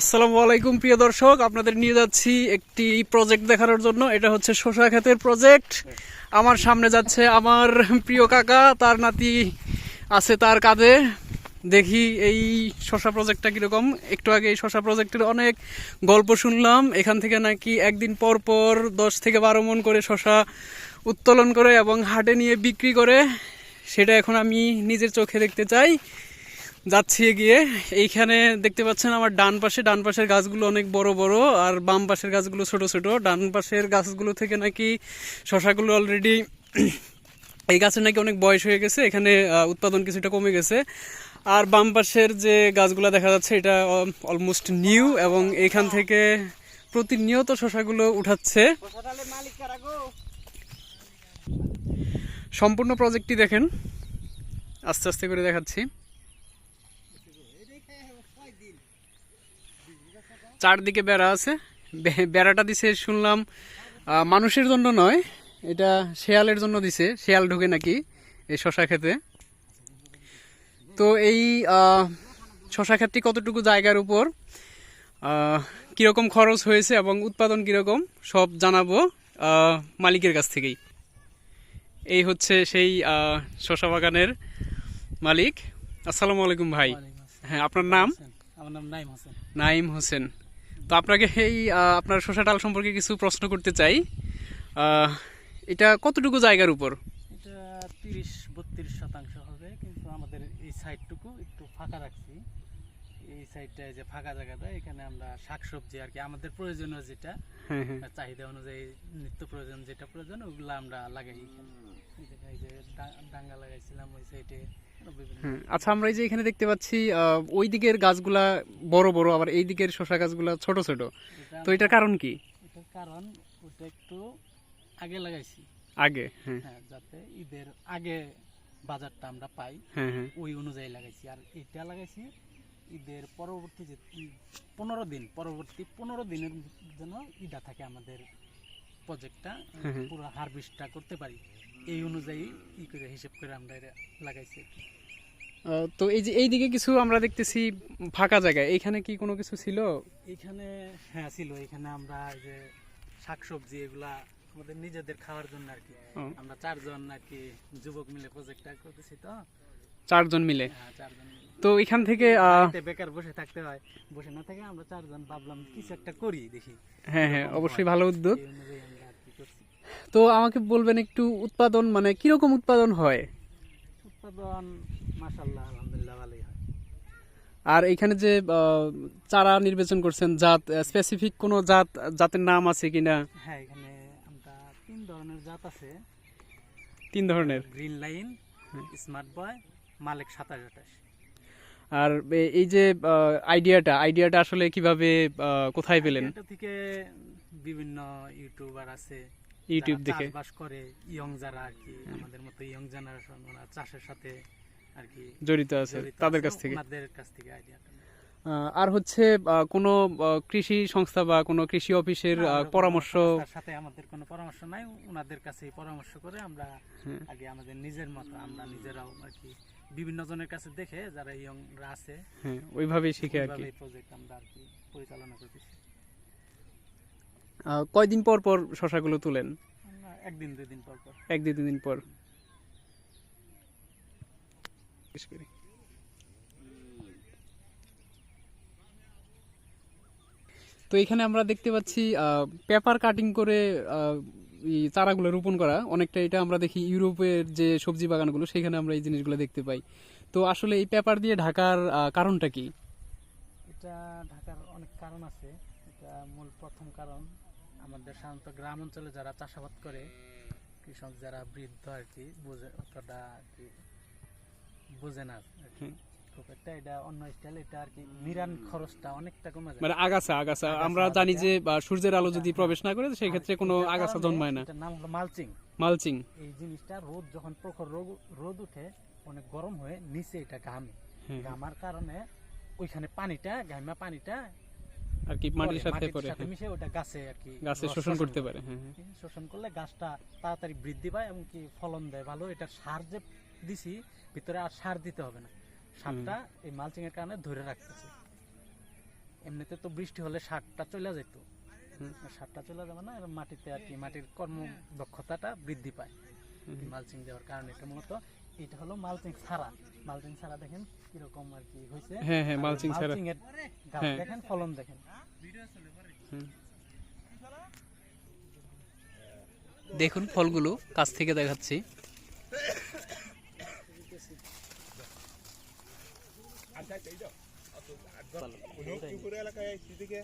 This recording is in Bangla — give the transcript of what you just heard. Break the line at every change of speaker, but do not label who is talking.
আসসালামু আলাইকুম, প্রিয় দর্শক। আপনাদের নিয়ে যাচ্ছি একটি প্রজেক্ট দেখানোর জন্য। এটা হচ্ছে শশা ক্ষেতের প্রজেক্ট আমার সামনে যাচ্ছে আমার প্রিয় কাকা। তার নাতি আছে তার কাঁধে। দেখি এই শশা প্রজেক্টটা কীরকম। একটু আগে এই শশা প্রজেক্টের অনেক গল্প শুনলাম। এখান থেকে নাকি একদিন পর পর দশ থেকে বারো মন করে শশা উত্তোলন করে এবং হাটে নিয়ে বিক্রি করে। সেটা এখন আমি নিজের চোখে দেখতে চাই। যাচ্ছি গিয়ে এইখানে দেখতে পাচ্ছেন আমার ডান পাশে, ডান পাশের গাছগুলো অনেক বড় বড়, আর বাম পাশের গাছগুলো ছোট ছোট। ডান পাশের গাছগুলো থেকে নাকি শশাগুলো অলরেডি এই গাছের নাকি অনেক বয়স হয়ে গেছে, এখানে উৎপাদন কিছুটা কমে গেছে। আর বাম পাশের যে গাছগুলো দেখা যাচ্ছে, এটা অলমোস্ট নিউ এবং এখান থেকে প্রতিনিয়ত শশাগুলো উঠাচ্ছে। সম্পূর্ণ প্রজেক্টটি দেখেন। আস্তে আস্তে করে দেখাচ্ছি। চারদিকে বেড়া আছে। বেড়াটা দিছে শুনলাম মানুষের জন্য নয় এটা শেয়ালের জন্য দিছে শেয়াল ঢুকে নাকি এই শশা খেতে। তো এই শশা ক্ষেতটি কতটুকু জায়গার উপর কীরকম খরচ হয়েছে এবং উৎপাদন কীরকম সব জানাব মালিকের কাছ থেকেই। এই হচ্ছে সেই শশা বাগানের মালিক। আসসালামু আলাইকুম ভাই। হ্যাঁ আপনার নাম?
আমার নাম নাইম হোসেন।
নাইম হোসেন। তো আপনাকে এই আপনার শশা ডাল সম্পর্কে কিছু প্রশ্ন করতে চাই। এটা কতটুকু জায়গার উপর?
এটা তিরিশ বত্রিশ শতাংশ হবে কিন্তু আমাদের এই সাইডটুকু একটু ফাঁকা রাখছি। এই সাইডটা যে ফাঁকা জায়গাটা এখানে আমরা শাকসবজি আর কি আমাদের প্রয়োজনীয় যেটা
হ্যাঁ হ্যাঁ।
চাহিদা অনুযায়ী নিত্য প্রয়োজন যেটা প্রয়োজন ওগুলো আমরা লাগাই এই যে- ডাঙ্গা লাগাইছিলাম ওই সাইডে
আচ্ছা আমরা এই যে এখানে দেখতে পাচ্ছি ওই দিকের গাছগুলা বড় বড় আবার এই দিকের শশা গাছগুলা ছোট ছোট। তো এটার কারণ কি?
এটার কারণ ওটা একটু আগে লাগাইছি।
আগে হ্যাঁ।
হ্যাঁ যাতে ঈদের আগে বাজারটা আমরা পাই।
হ্যাঁ হ্যাঁ।
ওই অনুযায়ী লাগাইছি। আর এটা লাগাইছি ঈদের পরবর্তী যে পনেরো দিন পরবর্তী পনেরো দিনের জন্য ঈদা থাকে আমাদের প্রজেক্টটা। পুরো হারভেস্টটা করতে পারি। এই অনুযায়ী ই করে হিসেব করে আমরা এটা লাগাইছি
তো এই যে এই দিকে কিছু আমরা দেখতেছি ফাঁকা জায়গা এখানে কি কোনো কিছু ছিল?
এখানে হ্যাঁ ছিল। এখানে আমরা এই যে শাকসবজি এগুলা আমাদের নিজেদের খাওয়ার জন্য আর কি। আমরা চারজন আর কি যুবক মিলে প্রজেক্টটা করতেছি তো।
চারজন মিলে?
হ্যাঁ চারজন মিলে।
তো এখান থেকে
বেকার বসে থাকতে হয়। বসে না থেকে আমরা চারজন ভাবলাম কিছু একটা করি দেখি।
হ্যাঁ হ্যাঁ অবশ্যই ভালো উদ্যোগ। তো আমাকে বলবেন একটু উৎপাদন মানে কীরকম উৎপাদন হয়?
উৎপাদন মাশাল্লাহ আলহামদুলিল্লাহ ভালোই হয়।
আর এখানে যে চারা নির্বাচন করছেন জাত স্পেসিফিক কোনো জাত জাতের নাম আছে কিনা?
হ্যাঁ এখানে আমরা তিন ধরনের জাত আছে।
তিন ধরনের?
গ্রিন লাইন স্মার্ট বয় মালিক সাতাশ আঠাশ।
আর এই যে আইডিয়াটা আইডিয়াটা আসলে কীভাবে কোথায় পেলেন?
থেকে বিভিন্ন ইউটিউবার আছে
ইউটিউব দেখে।
বাস করে ইয়ং যারা আর কি আমাদের মতো ইয়ং জেনারেশন ওরা চাষের সাথে আর কি
জড়িত আছে তাদের কাছ থেকে।
তাদের কাছ থেকে আইডিয়াটা
আর হচ্ছে কোনো কৃষি সংস্থা বা কোনো কৃষি অফিসের পরামর্শ
সাথে আমাদের কোনো পরামর্শ নাই। ওনাদের কাছে পরামর্শ করে আমরা। আগে আমাদের নিজের মতো আমরা নিজেরাও আর কি বিভিন্ন জনের কাছে দেখে যারা ইয়ংরা আছে
হ্যাঁ ওইভাবেই শিখে আর কি।
প্রজেক্ট আমরা আর কি পরিচালনা করতেছি।
কয়দিন পর পর শশাগুলো তুলেন?
একদিন দুই দিন পর পর।
এক দুই দিন পর। শেষ তো এখানে আমরা দেখতে পাচ্ছি পেপার কাটিং করে এই চারাগুলো রোপণ করা। অনেকটা এটা আমরা দেখি ইউরোপের যে সবজি বাগানগুলো সেখানে আমরা এই জিনিসগুলো দেখতে পাই। তো আসলে এই পেপার দিয়ে ঢাকার কারণটা কি?
এটা ঢাকার অনেক কারণ আছে। এটা মূল প্রথম কারণ। আমাদের সাধারণত গ্রাম অঞ্চলে যারা চাষাবাদ করে কৃষক যারা বৃদ্ধ আর কি বোঝে অতটা আর কি বোঝে না আর কি।
হুম।
এটা অন্য স্টাইল এটা আর কি। নিরান খরচটা অনেকটা কমে যায়।
মানে আগাছা আগাছা আমরা জানি যে সূর্যের আলো যদি প্রবেশ না করে সেই ক্ষেত্রে কোনো আগাছা জন্মায় না।
এটার নাম হলো মালচিং।
মালচিং।
এই জিনিসটা রোদ যখন প্রখর রোদ উঠে অনেক গরম হয়ে নিচে এটা ঘামে।
হ্যাঁ,
ঘামার কারণে ওইখানে পানিটা ঘামা পানিটা
আর কি মাটির সাথে
মাটির মিশে ওটা গাছে আর কি
গাছে শোষণ করতে পারে হ্যাঁ হ্যাঁ।
শোষণ করলে গাছটা তাড়াতাড়ি বৃদ্ধি পায় এবং কি ফলন দেয় ভালো। এটা সার যে দিছি ভিতরে আর সার দিতে হবে না। সারটা এই মালচিং এর কারণে ধরে রাখতেছে। এমনিতে তো বৃষ্টি হলে সারটা চলে যেত। সারটা চলে যাবে না মাটিতে আর কি মাটির কর্ম দক্ষতাটা বৃদ্ধি পায়। মালচিং দেওয়ার কারণে এটা মূলত এটা হলো মালচিং ছাড়া। মালচিং ছাড়া দেখেন কীরকম আর কি হয়েছে।
হ্যাঁ হ্যাঁ মালচিং ছাড়া। হ্যাঁ।
দেখেন ফলন দেখেন।
দেখুন ফলগুলো কাছ থেকে দেখাচ্ছি।
সেদিকে